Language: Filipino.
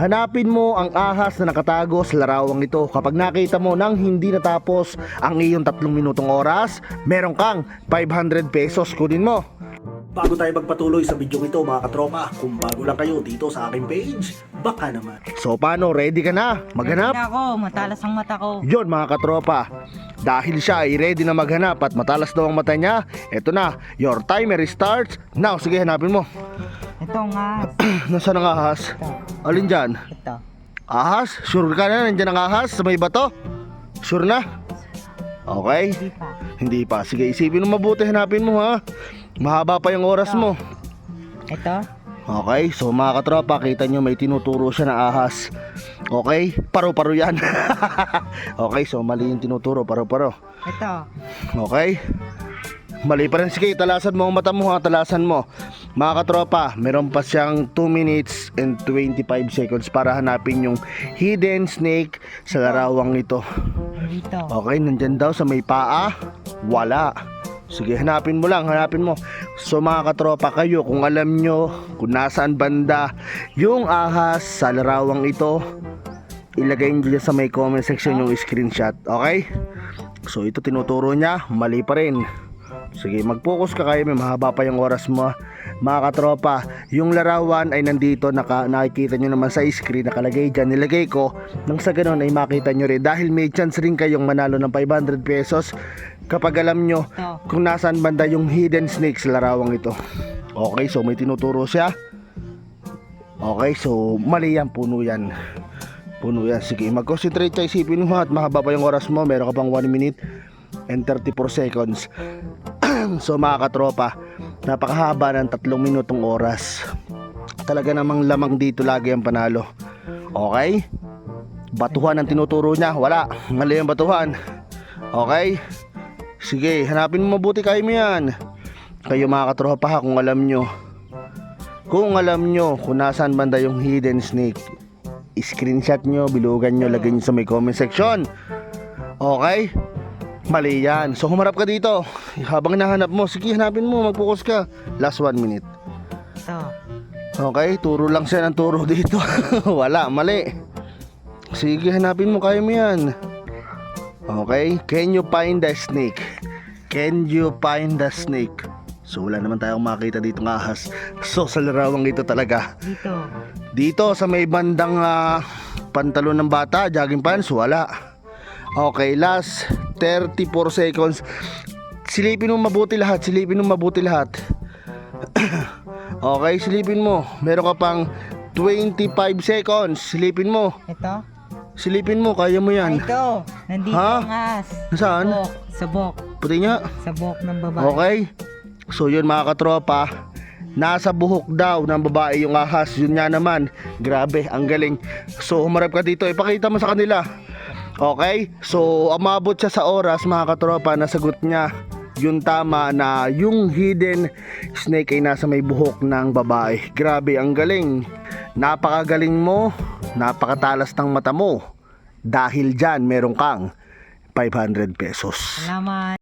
Hanapin mo ang ahas na nakatago sa larawang ito. Kapag nakita mo nang hindi natapos ang iyong tatlong minutong oras, meron kang 500 pesos. Kunin mo. Bago tayo magpatuloy sa video ito mga katropa, kung bago lang kayo dito sa aking page, baka naman. So paano, ready ka na? Maghanap? Ready na ako, matalas ang mata ko. Yon mga katropa, dahil siya ay ready na maghanap at matalas daw ang mata niya, eto na, your timer starts now. Sige, hanapin mo. Ito nga, Nasaan ang ahas? ito, Alin dyan? ito. Ahas? Sure ka na? Nandiyan ang ahas sa may bato? Sure na? Okay? Hindi pa. Hindi pa. Sige, isipin mo mabuti, hanapin mo ha. Mahaba pa yung oras mo. Ito, Okay, so mga katropa, kita nyo may tinuturo siya na ahas. Okay, paro-paro yan. okay, so mali yung tinuturo, paro-paro. ito. Okay? Mali pa rin. Sige, talasan mo ang mata mo ha, talasan mo. Mga katropa, meron pa siyang 2 minutes and 25 seconds para hanapin yung hidden snake sa larawang ito. Dito. Okay, nandyan daw sa may paa. Wala. Sige, hanapin mo lang, hanapin mo. So mga katropa kayo, kung alam nyo kung nasaan banda yung ahas sa larawang ito, ilagay nyo sa may comment section yung screenshot. Okay? So ito tinuturo niya, mali pa rin. Sige, mag-focus ka kayo, may mahaba pa yung oras mo. Mga katropa, yung larawan ay nandito, naka, nakikita nyo naman sa screen, nakalagay dyan, nilagay ko, nang sa ganun ay makita nyo rin. Dahil may chance rin kayong manalo ng 500 pesos kapag alam nyo kung nasaan banda yung hidden snake sa larawang ito. Okay, so may tinuturo siya. Okay, so mali yan, puno yan. Puno yan. Sige, mag-concentrate ka, isipin mo at mahaba pa yung oras mo. Meron ka pang 1 minute and 34 seconds. so mga katropa, napakahaba ng tatlong minutong oras. Talaga namang lamang dito lagi ang panalo. Okay? Batuhan ang tinuturo niya. Wala. Mali ang batuhan. Okay? Sige, hanapin mo mabuti kayo mo yan. Kayo mga katropa kung alam nyo. Kung alam nyo kung nasaan banda yung hidden snake, screenshot nyo, bilugan nyo, lagay nyo sa may comment section. Okay? Mali yan. So humarap ka dito. Habang hinahanap mo, sige hanapin mo, mag-focus ka. Last one minute. Ito. Okay, turo lang siya ng turo dito. Wala, mali. Sige, hanapin mo, kaya mo yan. Okay, can you find the snake? Can you find the snake? So wala naman tayong makita dito ng ahas. So sa larawang ito talaga. Dito. Dito sa may bandang ah, pantalon ng bata, jogging pants, wala. Okay, last 34 seconds. Silipin mo mabuti lahat, silipin mo mabuti lahat. okay, silipin mo. Meron ka pang 25 seconds. Silipin mo. Ito. Silipin mo, kaya mo Ay, yan. ito. Nandito Ha? ang as. Nasaan? Sabok. Sabok. Puti nga. Sabok ng babae. Okay? So yun mga katropa, nasa buhok daw ng babae yung ahas. Yun nga naman. Grabe, ang galing. So humarap ka dito, ipakita mo sa kanila. Okay? So umabot siya sa oras mga katropa, nasagot niya yung tama na yung hidden snake ay nasa may buhok ng babae. Grabe, ang galing. Napakagaling mo, napakatalas ng mata mo. Dahil dyan, meron kang 500 pesos. Salamat.